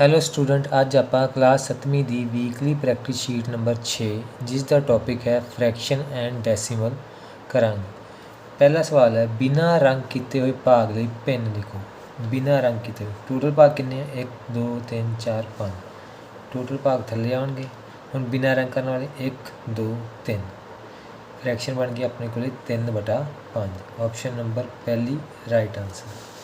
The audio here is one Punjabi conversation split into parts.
ਹੈਲੋ ਸਟੂਡੈਂਟ ਅੱਜ ਆਪਾਂ ਕਲਾਸ 7ਵੀਂ ਦੀ ਵੀਕਲੀ ਪ੍ਰੈਕਟਿਸ ਸ਼ੀਟ ਨੰਬਰ 6 ਜਿਸ ਦਾ ਟੌਪਿਕ ਹੈ ਫ੍ਰੈਕਸ਼ਨ ਐਂਡ ਡੈਸੀਮਲ ਕਰਾਂਗੇ। ਪਹਿਲਾ ਸਵਾਲ ਹੈ, ਬਿਨਾਂ ਰੰਗ ਕੀਤੇ ਹੋਏ ਭਾਗ ਲਈ ਪਿੰਨ ਲਿਖੋ। ਬਿਨਾਂ ਰੰਗ ਕੀਤੇ ਹੋਏ ਟੋਟਲ ਭਾਗ ਕਿੰਨੇ ਆ? 1 2 3 4 5 ਟੋਟਲ ਭਾਗ ਥੱਲੇ ਆਉਣਗੇ। ਹੁਣ ਬਿਨਾਂ ਰੰਗ ਕਰਨ ਵਾਲੇ 1 2 3 ਫ੍ਰੈਕਸ਼ਨ ਬਣ ਗਈ ਆਪਣੇ ਕੋਲੇ 3 ਬਟਾ 5 ਆਪਸ਼ਨ ਨੰਬਰ ਪਹਿਲੀ ਰਾਈਟ ਆਨਸਰ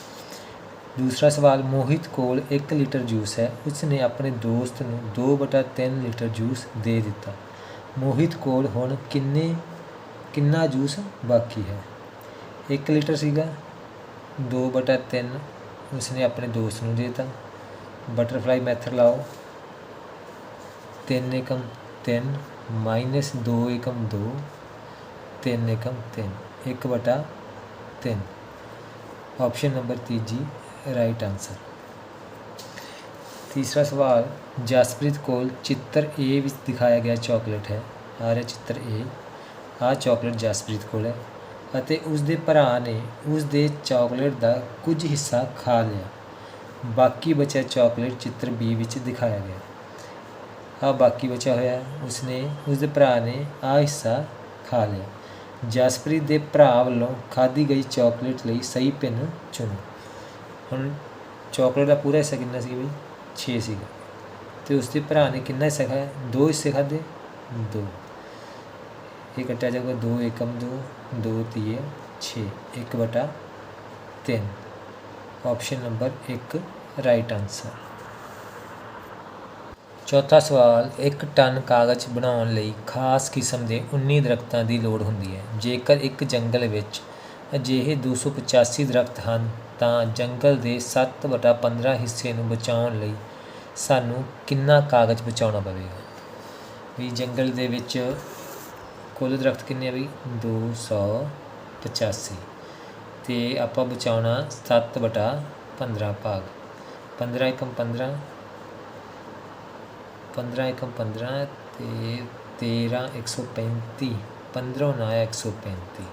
ਦੂਸਰਾ ਸਵਾਲ, ਮੋਹਿਤ ਕੋਲ 1 ਲੀਟਰ ਜੂਸ ਹੈ। ਉਸ ਨੇ ਆਪਣੇ ਦੋਸਤ ਨੂੰ 2/3 ਲੀਟਰ ਜੂਸ ਦੇ ਦਿੱਤਾ। ਮੋਹਿਤ ਕੋਲ ਹੁਣ ਕਿੰਨੇ, ਕਿੰਨਾ ਜੂਸ ਬਾਕੀ ਹੈ? 1 ਲੀਟਰ ਸੀਗਾ 2/3 ਉਸਨੇ ਆਪਣੇ ਦੋਸਤ ਨੂੰ ਦੇ ਦਿੱਤਾ। ਬਟਰਫਲਾਈ ਮੈਥਡ ਲਾਓ। 3 ਏਕਮ 3 ਮਾਈਨਸ 2 ਏਕਮ 2 3 ਏਕਮ 3 1/3 ਆਪਸ਼ਨ ਨੰਬਰ ਤੀਜੀ ਰਾਈਟ ਆਨਸਰ ਤੀਸਰਾ ਸਵਾਲ ਜਸਪ੍ਰੀਤ ਕੋਲ ਚਿੱਤਰ A ਵਿੱਚ ਦਿਖਾਇਆ ਗਿਆ ਚਾਕਲੇਟ ਹੈ ਆ ਰਿਹਾ ਚਿੱਤਰ A ਆਹ ਚਾਕਲੇਟ ਜਸਪ੍ਰੀਤ ਕੋਲ ਹੈ ਅਤੇ ਉਸ ਦੇ ਭਰਾ ਨੇ ਉਸ ਦੇ ਚਾਕਲੇਟ ਦਾ ਕੁਝ ਹਿੱਸਾ ਖਾ ਲਿਆ ਬਾਕੀ ਬਚਿਆ ਚਾਕਲੇਟ ਚਿੱਤਰ B ਵਿੱਚ ਦਿਖਾਇਆ ਗਿਆ ਆ ਬਾਕੀ ਬਚਿਆ ਹੋਇਆ ਉਸਨੇ ਉਸ ਦੇ ਭਰਾ ਨੇ ਆ ਹਿੱਸਾ ਖਾ ਲਿਆ ਜਸਪ੍ਰੀਤ ਦੇ ਭਰਾ ਵੱਲੋਂ ਖਾਧੀ ਗਈ ਚਾਕਲੇਟ ਲਈ ਸਹੀ ਪਿੰਨ ਚੁਣੋ ਹੁਣ ਚਾਕਲੇਟ ਦਾ ਪੂਰਾ ਹਿੱਸਾ ਕਿੰਨਾ ਸੀ ਬਈ? 6 ਸੀਗਾ। ਤੇ ਉਸ ਦੇ ਭਰਾ ਨੇ ਕਿੰਨਾ ਹਿੱਸਾ ਖਾਇਆ? ਦੋ ਹਿੱਸੇ ਖਾਦੇ ਦੋ। ਇਹ ਕੱਟਿਆ ਜਾਊਗਾ 2 ਏਕਮ 2 2 ਤੀਏ 6 1 ਬਟਾ 3 ਆਪਸ਼ਨ ਨੰਬਰ 1 ਰਾਈਟ ਆਨਸਰ ਚੌਥਾ ਸਵਾਲ, ਇੱਕ ਟਨ ਕਾਗਜ਼ ਬਣਾਉਣ ਲਈ ਖਾਸ ਕਿਸਮ ਦੇ 19 ਦਰਖਤਾਂ ਦੀ ਲੋੜ ਹੁੰਦੀ ਹੈ। ਜੇਕਰ ਇੱਕ ਜੰਗਲ ਵਿੱਚ ਅਜਿਹੇ 285 ਦਰਖਤ ਹਨ ਤਾਂ ਜੰਗਲ ਦੇ 7/15 ਹਿੱਸੇ ਨੂੰ ਬਚਾਉਣ ਲਈ ਸਾਨੂੰ ਕਿੰਨਾ ਕਾਗਜ਼ ਬਚਾਉਣਾ ਪਵੇਗਾ? ਵੀ ਜੰਗਲ ਦੇ ਵਿੱਚ ਕੁੱਲ ਦਰਖਤ ਕਿੰਨੇ ਆ ਵੀ 285 ਤੇ ਆਪਾਂ ਬਚਾਉਣਾ 7/15 ਭਾਗ। 15 ਏਕਮ 15 15 ਏਕਮ 15 ਤੇ 13 135 15 ਨਾ 135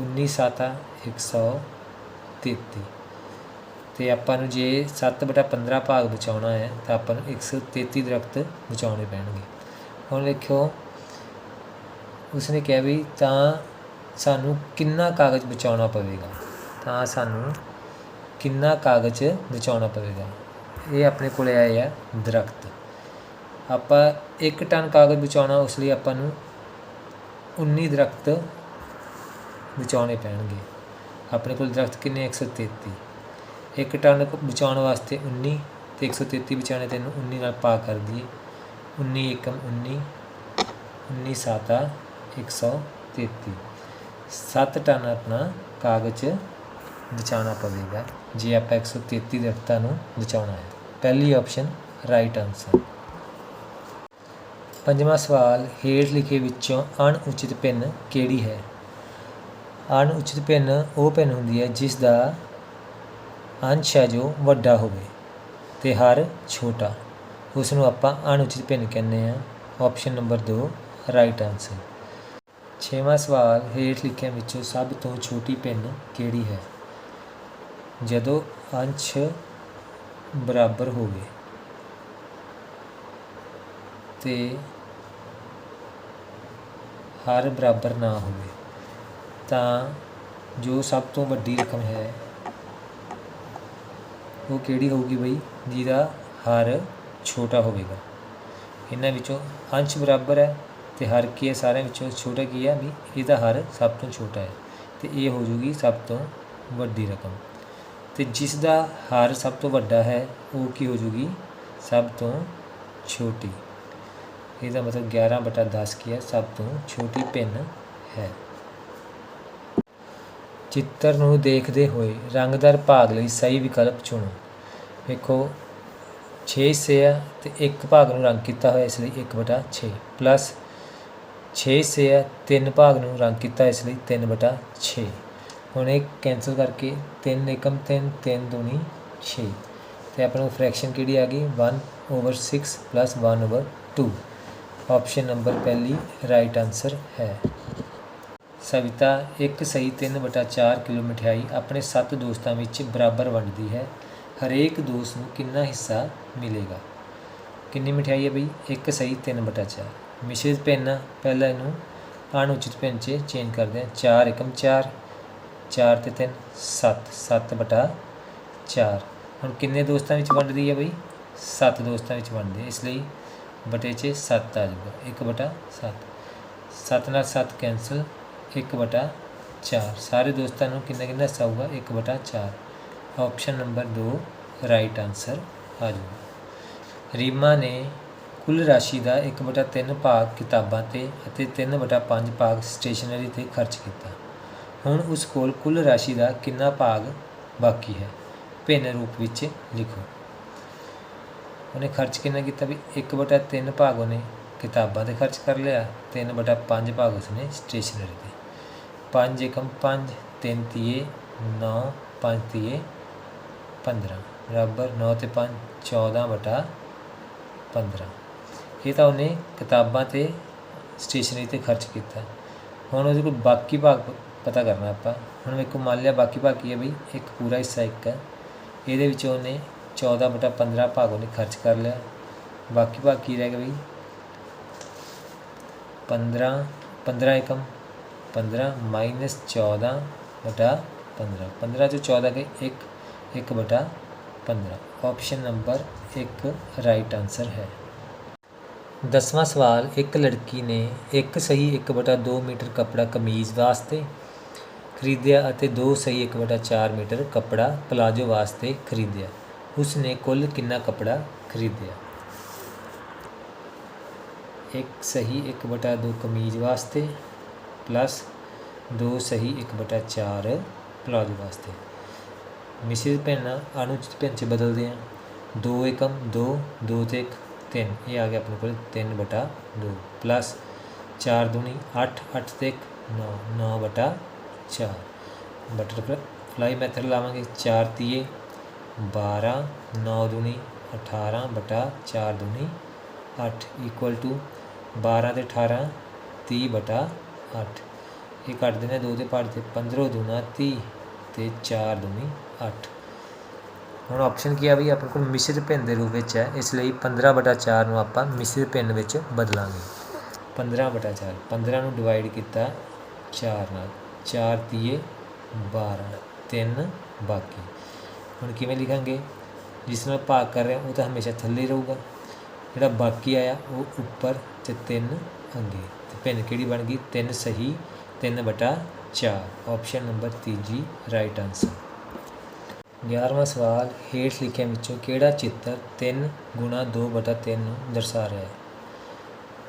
19 ਸਾਤਾ 133 ਤੇ ਆਪਾਂ ਨੂੰ ਜੇ 7/15 ਭਾਗ ਬਚਾਉਣਾ ਹੈ, ਤਾਂ ਆਪਾਂ ਨੂੰ 133 ਦਰਖਤ ਬਚਾਉਣੇ ਪੈਣਗੇ। ਹੁਣ ਵੇਖਿਓ, ਉਸਨੇ ਕਿਹਾ ਵੀ ਤਾਂ ਸਾਨੂੰ ਕਿੰਨਾ ਕਾਗਜ਼ ਬਚਾਉਣਾ ਪਵੇਗਾ? ਤਾਂ ਸਾਨੂੰ ਕਿੰਨਾ ਕਾਗਜ਼ ਬਚਾਉਣਾ ਪਵੇਗਾ? ਇਹ ਆਪਣੇ ਕੋਲੇ ਆਏ ਆ ਦਰਖਤ। ਆਪਾਂ 1 ਟਨ ਕਾਗਜ਼ ਬਚਾਉਣਾ, ਉਸ ਲਈ ਆਪਾਂ ਨੂੰ 19 ਦਰਖਤ ਬਚਾਉਣੇ ਪੈਣਗੇ। ਆਪਣੇ ਕੋਲ ਦਰਖਤ ਕਿੰਨੇ 133 1 ਟਨ ਬਚਾਉਣ ਵਾਸਤੇ 19 ਤੇ 133 ਬਚਾਉਣੇ ਤੈਨੂੰ 19 ਨਾਲ ਪਾ ਕਰ ਦਈਏ। 19 ਏਕਮ 19 19 ਸਾਤਾ 133 7 ਟਨ ਆਪਣਾ ਕਾਗਜ਼ ਬਚਾਉਣਾ ਪਵੇਗਾ, ਜੇ ਆਪਾਂ 133 ਦਰਖਤਾਂ ਨੂੰ ਬਚਾਉਣਾ ਹੈ। ਪਹਿਲੀ ਆਪਸ਼ਨ ਰਾਈਟ ਆਨਸਰ ਪੰਜਵਾਂ ਸਵਾਲ, ਹੇਠ ਲਿਖੇ ਵਿੱਚੋਂ ਅਣਉਚਿਤ ਪਿੰਨ ਕਿਹੜੀ ਹੈ? ਅਣਉਚਿਤ ਭਿੰਨ ਉਹ ਪਿੰਨ ਹੁੰਦੀ ਹੈ ਜਿਸ ਦਾ ਅੰਸ਼ ਹੈ ਜੋ ਵੱਡਾ ਹੋਵੇ ਤੇ ਹਰ ਛੋਟਾ। ਉਸ ਨੂੰ ਆਪਾਂ ਅਣਉਚਿਤ ਭਿੰਨ ਕਹਿੰਦੇ ਆ ਆਪਸ਼ਨ ਨੰਬਰ 2 ਰਾਈਟ ਆਨਸਰ ਛੇਵਾਂ ਸਵਾਲ ਹੇਠ ਲਿਖਿਆਂ ਵਿੱਚੋਂ ਸਭ ਤੋਂ ਛੋਟੀ ਪਿੰਨ ਕਿਹੜੀ ਹੈ? ਜਦੋਂ ਅੰਸ਼ ਬਰਾਬਰ ਹੋਵੇ ਤੇ ਹਰ ਬਰਾਬਰ ਨਾ ਹੋਵੇ ਤਾਂ ਜੋ ਸਭ ਤੋਂ ਵੱਡੀ ਰਕਮ ਹੈ, ਉਹ ਕਿਹੜੀ ਹੋਊਗੀ ਬਈ? ਜਿਹਦਾ ਹਰ ਛੋਟਾ ਹੋਵੇਗਾ। ਇਹਨਾਂ ਵਿੱਚੋਂ ਅੰਸ਼ ਬਰਾਬਰ ਹੈ ਤੇ ਹਰ ਕੀ ਹੈ ਸਾਰਿਆਂ ਵਿੱਚੋਂ ਛੋਟਾ ਕੀ ਹੈ? ਵੀ ਇਹਦਾ ਹਰ ਸਭ ਤੋਂ ਛੋਟਾ ਹੈ ਤੇ ਇਹ ਹੋ ਜੂਗੀ ਸਭ ਤੋਂ ਵੱਡੀ ਰਕਮ। ਤੇ ਜਿਸ ਦਾ ਹਰ ਸਭ ਤੋਂ ਵੱਡਾ ਹੈ, ਉਹ ਕੀ ਹੋ ਜੂਗੀ? ਸਭ ਤੋਂ ਛੋਟੀ। ਇਹਦਾ ਮਤਲਬ 11 ਬਟਾ 10 ਕੀ ਹੈ? ਸਭ ਤੋਂ ਛੋਟੀ ਪਿੰਨ ਹੈ। ਚਿੱਤਰ ਨੂੰ ਦੇਖਦੇ ਹੋਏ ਰੰਗਦਾਰ ਭਾਗ ਲਈ ਸਹੀ ਵਿਕਲਪ ਚੁਣੋ। ਵੇਖੋ 6 ਹਿੱਸੇ ਆ ਤੇ ਇੱਕ ਭਾਗ ਨੂੰ ਰੰਗ ਕੀਤਾ ਹੋਇਆ ਇਸ ਲਈ 1 ਬਟਾ 6 ਪਲੱਸ 6 ਹਿੱਸੇ ਆ, ਤਿੰਨ ਭਾਗ ਨੂੰ ਰੰਗ ਕੀਤਾ ਇਸ ਲਈ 3 ਬਟਾ 6 ਹੁਣ ਇਹ ਕੈਂਸਲ ਕਰਕੇ 3 ਏਕਮ 3 3 ਦੂਣੀ 6 ਤੇ ਆਪਾਂ ਨੂੰ ਫ੍ਰੈਕਸ਼ਨ ਕਿਹੜੀ ਆ ਗਈ? 1 over 6 plus 1 over 2 option number ਪਹਿਲੀ, ਰਾਈਟ ਆਨਸਰ ਹੈ। ਸਵਿਤਾ ਇੱਕ ਸਹੀ 3/4 ਕਿਲੋ ਮਠਿਆਈ ਆਪਣੇ 7 ਦੋਸਤਾਂ ਵਿੱਚ ਬਰਾਬਰ ਵੰਡਦੀ ਹੈ। ਹਰੇਕ ਦੋਸਤ ਨੂੰ ਕਿੰਨਾ ਹਿੱਸਾ ਮਿਲੇਗਾ? ਕਿੰਨੀ ਮਠਿਆਈ ਹੈ ਬਈ? ਇੱਕ ਸਹੀ 3 ਬਟਾ 4 ਮਿਸ਼ਰਿਤ ਭਿੰਨ, ਪਹਿਲਾਂ ਇਹਨੂੰ ਅਣਉਚਿਤ ਭਿੰਨ 'ਚ ਚੇਂਜ ਕਰਦੇ ਹਾਂ। 4 ਏਕਮ 4 4 ਤੇ 3 7 7 ਬਟਾ 4 ਹੁਣ ਕਿੰਨੇ ਦੋਸਤਾਂ ਵਿੱਚ ਵੰਡਦੀ ਹੈ ਬਈ? 7 ਦੋਸਤਾਂ ਵਿੱਚ ਵੰਡਦੇ ਇਸ ਲਈ ਬਟੇ 'ਚ 7 ਆ ਜਾਊਗਾ। 1 ਬਟਾ 7 7 ਨਾਲ 7 ਕੈਂਸਲ 1 ਬਟਾ 4 ਸਾਰੇ ਦੋਸਤਾਂ ਨੂੰ ਕਿੰਨਾ ਕਿੰਨਾ ਹਿੱਸਾ ਆਊਗਾ 1 ਬਟਾ 4 ਆਪਸ਼ਨ ਨੰਬਰ 2 ਰਾਈਟ ਆਨਸਰ ਆ ਜਾਊਗਾ। ਰੀਮਾ ਨੇ ਕੁੱਲ ਰਾਸ਼ੀ ਦਾ 1 ਬਟਾ 3 ਭਾਗ ਕਿਤਾਬਾਂ ਤੇ ਅਤੇ 3 ਬਟਾ 5 ਭਾਗ ਸਟੇਸ਼ਨਰੀ ਤੇ ਖਰਚ ਕੀਤਾ। ਹੁਣ ਉਸ ਕੋਲ ਕੁੱਲ ਰਾਸ਼ੀ ਦਾ ਕਿੰਨਾ ਭਾਗ ਬਾਕੀ ਹੈ? ਭਿੰਨ ਰੂਪ ਵਿੱਚ ਲਿਖੋ। ਉਹਨੇ ਖਰਚ ਕਿੰਨਾ ਕੀਤਾ ਵੀ 1 ਬਟਾ 3 ਭਾਗ ਉਹਨੇ ਕਿਤਾਬਾਂ ਤੇ ਖਰਚ ਕਰ ਲਿਆ 3 ਬਟਾ 5 ਭਾਗ ਉਸਨੇ ਸਟੇਸ਼ਨਰੀ ਤੇ। ਪੰਜ ਏਕਮ 5 3 ਤੀਏ 9 5 ਤੀਏ 15 ਬਰਾਬਰ 9 ਤੇ 5 14 ਬਟਾ 15 ਇਹ ਤਾਂ ਉਹਨੇ ਕਿਤਾਬਾਂ ਤੇ, ਸਟੇਸ਼ਨਰੀ ਤੇ ਖਰਚ ਕੀਤਾ। ਹੁਣ ਉਹਦੇ ਕੋਲ ਬਾਕੀ ਭਾਗ ਪਤਾ ਕਰਨਾ ਆਪਾਂ। ਹੁਣ ਵੇਖੋ ਮੰਨ ਲਿਆ ਬਾਕੀ ਭਾਗ ਕੀ ਹੈ ਬਈ? ਇੱਕ ਪੂਰਾ ਹਿੱਸਾ ਇੱਕ ਹੈ। ਇਹਦੇ ਵਿੱਚ ਉਹਨੇ 14 ਬਟਾ 15 ਭਾਗ ਉਹਨੇ ਖਰਚ ਕਰ ਲਿਆ। ਬਾਕੀ ਭਾਗ ਕੀ ਰਹਿ ਗਿਆ ਬਈ? 15 15 ਏਕਮ 15 ਮਾਈਨਸ 14 ਬਟਾ 15 15 ਚੋਂ 14 ਗਏ 1 1 ਬਟਾ 15 ਆਪਸ਼ਨ ਨੰਬਰ 1 ਰਾਈਟ ਆਨਸਰ ਹੈ। ਦਸਵਾਂ ਸਵਾਲ, ਇੱਕ ਲੜਕੀ ਨੇ ਇੱਕ ਸਹੀ 1 ਬਟਾ 2 ਮੀਟਰ ਕੱਪੜਾ ਕਮੀਜ਼ ਵਾਸਤੇ ਖਰੀਦਿਆ ਅਤੇ ਦੋ ਸਹੀ 1 ਬਟਾ 4 ਮੀਟਰ ਕੱਪੜਾ ਪਲਾਜੋ ਵਾਸਤੇ ਖਰੀਦਿਆ। ਉਸ ਨੇ ਕੁੱਲ ਕਿੰਨਾ ਕੱਪੜਾ ਖਰੀਦਿਆ? ਇੱਕ ਸਹੀ 1 ਬਟਾ 2 ਕਮੀਜ਼ ਵਾਸਤੇ ਪਲੱਸ ਦੋ ਸਹੀ 1 ਬਟਾ 4 ਪਲਾਜੋ ਵਾਸਤੇ। ਮਿਸਿਸ ਭਿੰਨ ਅਨੁਚਿਤ ਭਿੰਨ ਚ ਬਦਲਦੇ ਹਾਂ। 2 ਏਕਮ 2 2 ਤੇ 1 3 ਇਹ ਆ ਗਿਆ ਆਪਣੇ ਕੋਲ 3 ਬਟਾ 2 ਪਲੱਸ 4 ਦੂਣੀ 8 8 ਤੇ 1 9 9 ਬਟਾ 4 ਬਟਰਫਲਾਈ ਮੈਥਡ ਲਾਵਾਂਗੇ। 4 ਤੀਏ 12 9 ਦੂਣੀ 18 ਬਟਾ 4 ਦੂਣੀ 8 ਇਕੁਅਲ ਟੂ 12 ਤੇ 18 30 ਬਟਾ 8 ਇਹ ਕੱਟ ਦੇਣੇ 2 ਦੇ ਪਾੜ ਤੇ 15 ਦੂਣਾ 30 ਤੇ 4 ਦੂਣੀ 8 ਹੁਣ ਆਪਸ਼ਨ ਕੀ ਆ ਵੀ ਆਪਣੇ ਕੋਲ ਮਿਸ਼ਰ ਭਿੰਨ ਦੇ ਰੂਪ ਵਿੱਚ ਹੈ। ਇਸ ਲਈ 15 ਬਟਾ 4 ਨੂੰ ਆਪਾਂ ਮਿਸ਼ਰ ਭਿੰਨ ਵਿੱਚ ਬਦਲਾਂਗੇ। 15 ਬਟਾ 4 15 ਨੂੰ ਡਿਵਾਈਡ ਕੀਤਾ 4 ਨਾਲ। 4 ਤੀਏ 12 3 ਬਾਕੀ। ਹੁਣ ਕਿਵੇਂ ਲਿਖਾਂਗੇ? ਜਿਸ ਨਾਲ ਭਾਗ ਕਰ ਰਹੇ ਹਾਂ ਉਹ ਤਾਂ ਹਮੇਸ਼ਾ ਥੱਲੇ ਹੀ ਰਹੂਗਾ। ਜਿਹੜਾ ਬਾਕੀ ਆਇਆ, ਉਹ ਉੱਪਰ ਤੇ 3 ਅੱਗੇ ਤੇ ਭਿੰਨ ਕਿਹੜੀ ਬਣ ਗਈ? 3 ਸਹੀ 3 ਬਟਾ 4 ਆਪਸ਼ਨ ਨੰਬਰ ਤੀਜੀ ਰਾਈਟ ਆਨਸਰ 11ਵਾਂ ਸਵਾਲ, ਹੇਠ ਲਿਖਿਆਂ ਵਿੱਚੋਂ ਕਿਹੜਾ ਚਿੱਤਰ 3 ਗੁਣਾ 2 ਬਟਾ 3 ਨੂੰ ਦਰਸਾ ਰਿਹਾ ਹੈ?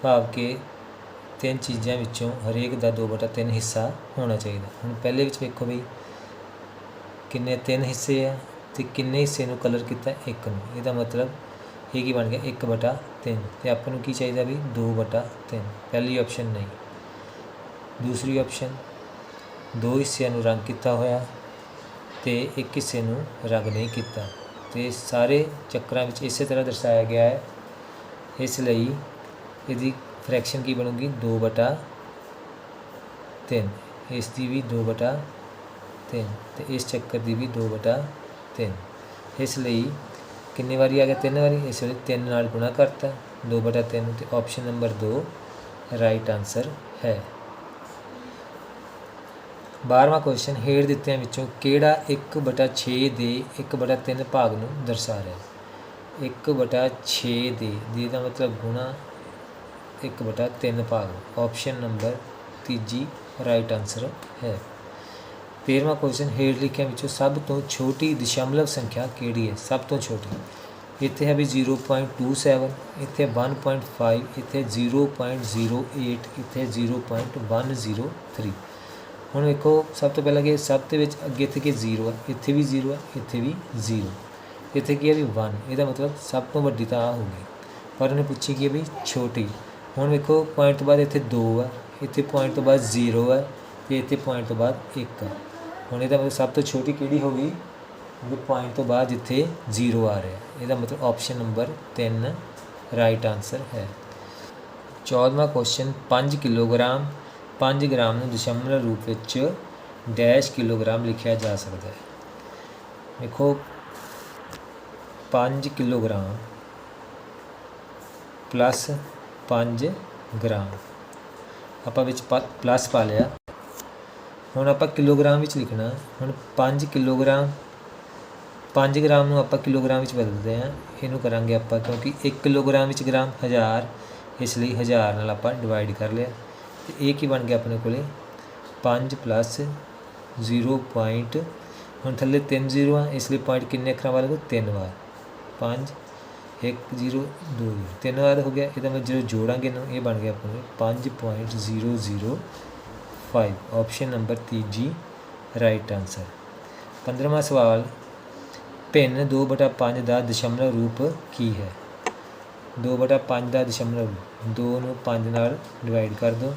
ਭਾਵ ਕਿ ਤਿੰਨ ਚੀਜ਼ਾਂ ਵਿੱਚੋਂ ਹਰੇਕ ਦਾ 2 ਬਟਾ 3 ਹਿੱਸਾ ਹੋਣਾ ਚਾਹੀਦਾ। ਹੁਣ ਪਹਿਲੇ ਵਿੱਚ ਵੇਖੋ ਬਈ, ਕਿੰਨੇ ਤਿੰਨ ਹਿੱਸੇ ਆ ਤੇ ਕਿੰਨੇ ਹਿੱਸੇ ਨੂੰ ਕਲਰ ਕੀਤਾ ਇੱਕ ਨੂੰ। ਇਹਦਾ ਮਤਲਬ ਇਹ ਕੀ ਬਣ ਗਿਆ? 1 ਬਟਾ 3 ਤੇ ਆਪਾਂ ਨੂੰ ਕੀ ਚਾਹੀਦਾ ਵੀ? 2 ਬਟਾ 3 ਪਹਿਲੀ ਆਪਸ਼ਨ ਨਹੀਂ। ਦੂਸਰੀ ਆਪਸ਼ਨ ਦੋ ਹਿੱਸਿਆਂ ਨੂੰ ਰੰਗ ਕੀਤਾ ਹੋਇਆ ਤੇ ਇੱਕ ਹਿੱਸੇ ਨੂੰ ਰੰਗ ਨਹੀਂ ਕੀਤਾ। ਤੇ ਸਾਰੇ ਚੱਕਰਾਂ ਵਿੱਚ ਇਸੇ ਤਰ੍ਹਾਂ ਦਰਸਾਇਆ ਗਿਆ ਹੈ। ਇਸ ਲਈ ਇਹਦੀ ਫ੍ਰੈਕਸ਼ਨ ਕੀ ਬਣੂਗੀ? 2 ਬਟਾ 3 ਇਸ ਦੀ ਵੀ 2 ਬਟਾ 3 ਤੇ ਇਸ ਚੱਕਰ ਦੀ ਵੀ 2 ਬਟਾ 3 ਇਸ ਲਈ ਕਿੰਨੀ ਵਾਰੀ ਆ ਗਿਆ? ਤਿੰਨ ਵਾਰੀ। ਇਸ ਵੇਲੇ 3 ਨਾਲ ਗੁਣਾ ਕਰਤਾ। 2 ਬਟਾ 3 ਤੇ ਆਪਸ਼ਨ ਨੰਬਰ 2 ਰਾਈਟ ਆਨਸਰ ਹੈ। ਬਾਰਵਾਂ ਕੁਐਸਚਨ ਹੇਠ ਦਿੱਤਿਆਂ ਵਿੱਚੋਂ ਕਿਹੜਾ 1 ਬਟਾ 6 ਦੇ 1 ਬਟਾ 3 ਭਾਗ ਨੂੰ ਦਰਸਾ ਰਿਹਾ ਹੈ? 1 ਬਟਾ 6 ਦੇ। ਦੇ ਦਾ ਮਤਲਬ ਗੁਣਾ 1 ਬਟਾ 3 ਭਾਗ। ਆਪਸ਼ਨ ਨੰਬਰ ਤੀਜੀ ਰਾਈਟ ਆਨਸਰ ਹੈ। 13ਵਾਂ ਕੁਐਸਚਨ ਹੇਠ ਲਿਖਿਆਂ ਵਿੱਚੋਂ ਸਭ ਤੋਂ ਛੋਟੀ ਦਸ਼ਮਲਵ ਸੰਖਿਆ ਕਿਹੜੀ ਹੈ? ਸਭ ਤੋਂ ਛੋਟੀ। ਇੱਥੇ ਹੈ ਵੀ 0.27 ਇੱਥੇ 1.5 ਇੱਥੇ 0.08 ਇੱਥੇ 0.103 ਹੁਣ ਵੇਖੋ, ਸਭ ਤੋਂ ਪਹਿਲਾਂ ਕਿ ਸਭ ਦੇ ਵਿੱਚ ਅੱਗੇ ਇੱਥੇ ਕਿ 0 ਹੈ, ਇੱਥੇ ਵੀ 0 ਹੈ, ਇੱਥੇ ਵੀ 0 ਇੱਥੇ ਕੀ ਹੈ ਵੀ 1 ਇਹਦਾ ਮਤਲਬ ਸਭ ਤੋਂ ਵੱਡੀ ਤਾਂ ਆ ਹੋਊਗੀ ਪਰ ਉਹਨੇ ਪੁੱਛੀ ਕਿ ਵੀ ਛੋਟੀ। ਹੁਣ ਵੇਖੋ ਪੁਆਇੰਟ ਤੋਂ ਬਾਅਦ ਇੱਥੇ 2 ਹੈ, ਇੱਥੇ ਪੁਆਇੰਟ ਤੋਂ ਬਾਅਦ 0 ਹੈ, ਤੇ ਇੱਥੇ ਪੁਆਇੰਟ ਤੋਂ ਬਾਅਦ 1 ਹੈ। ਹੁਣ ਇਹਦਾ ਮਤਲਬ ਸਭ ਤੋਂ ਛੋਟੀ ਕਿਹੜੀ ਹੋਗੀ ਉਹ ਪੁਆਇੰਟ ਤੋਂ ਬਾਅਦ ਜਿੱਥੇ 0 ਆ ਰਿਹਾ। ਇਹਦਾ ਮਤਲਬ ਆਪਸ਼ਨ ਨੰਬਰ 3 ਰਾਈਟ ਆਨਸਰ ਹੈ। 14ਵਾਂ ਕੁਐਸਚਨ 5 ਕਿਲੋਗ੍ਰਾਮ 5 ਗ੍ਰਾਮ ਨੂੰ ਦਸ਼ਮਲਵ ਰੂਪ ਵਿੱਚ ਡੈਸ਼ ਕਿਲੋਗ੍ਰਾਮ ਲਿਖਿਆ ਜਾ ਸਕਦਾ ਹੈ। ਦੇਖੋ 5 ਕਿਲੋਗ੍ਰਾਮ ਪਲੱਸ 5 ਗ੍ਰਾਮ। ਆਪਾਂ ਵਿੱਚ ਪਲੱਸ ਪਾ ਲਿਆ। ਹੁਣ ਆਪਾਂ ਕਿਲੋਗ੍ਰਾਮ ਵਿੱਚ ਲਿਖਣਾ। ਹੁਣ 5 ਕਿਲੋਗ੍ਰਾਮ 5 ਗ੍ਰਾਮ ਨੂੰ ਆਪਾਂ ਕਿਲੋਗ੍ਰਾਮ ਵਿੱਚ ਬਦਲਦੇ ਹਾਂ। ਇਹਨੂੰ ਕਰਾਂਗੇ ਆਪਾਂ ਕਿਉਂਕਿ 1 ਕਿਲੋਗ੍ਰਾਮ ਵਿੱਚ ਗ੍ਰਾਮ 1000 ਇਸ ਲਈ 1000 ਨਾਲ ਆਪਾਂ ਡਿਵਾਈਡ ਕਰ ਲਿਆ। ਤੇ ਇਹ ਕੀ ਬਣ ਗਿਆ ਆਪਣੇ ਕੋਲੇ? 5 ਪਲੱਸ 0 ਪੁਆਇੰਟ ਹੁਣ ਥੱਲੇ 3 ਜ਼ੀਰੋ ਆ, ਇਸ ਲਈ ਪੁਆਇੰਟ ਕਿੰਨੇ ਅੱਖਰਾਂ ਵਾਲਾ ਹੋ ਤਿੰਨ ਵਾਰ। 5 1 0 2 ਤਿੰਨ ਵਾਰ ਹੋ ਗਿਆ। ਇਹਦਾ ਮੈਂ ਜਦੋਂ ਜੋੜਾਂਗੇ ਨਾ ਇਹ ਬਣ ਗਿਆ ਆਪਣੇ 5.005 ਆਪਸ਼ਨ ਨੰਬਰ ਤੀਜੀ ਰਾਈਟ ਆਨਸਰ 15ਵਾਂ ਸਵਾਲ ਭਿੰਨ 2/5 ਦਾ ਦਸ਼ਮਲਵ ਰੂਪ ਕੀ ਹੈ 2/5 ਦਾ ਦਸ਼ਮਲਵ ਰੂਪ 2 ਨੂੰ 5 ਨਾਲ ਡਿਵਾਈਡ ਕਰ ਦਿਓ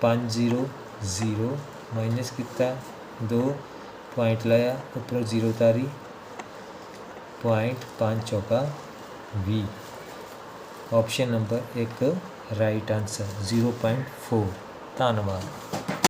5 0 0 ਮਾਈਨਸ ਕੀਤਾ 2 ਪੁਆਇੰਟ ਲਾਇਆ ਉੱਪਰੋਂ 0 ਉਤਾਰੀ ਪੁਆਇੰਟ 5 ਚੌਕਾ 20 ਆਪਸ਼ਨ ਨੰਬਰ 1 ਰਾਈਟ ਆਨਸਰ 0.4大了吗？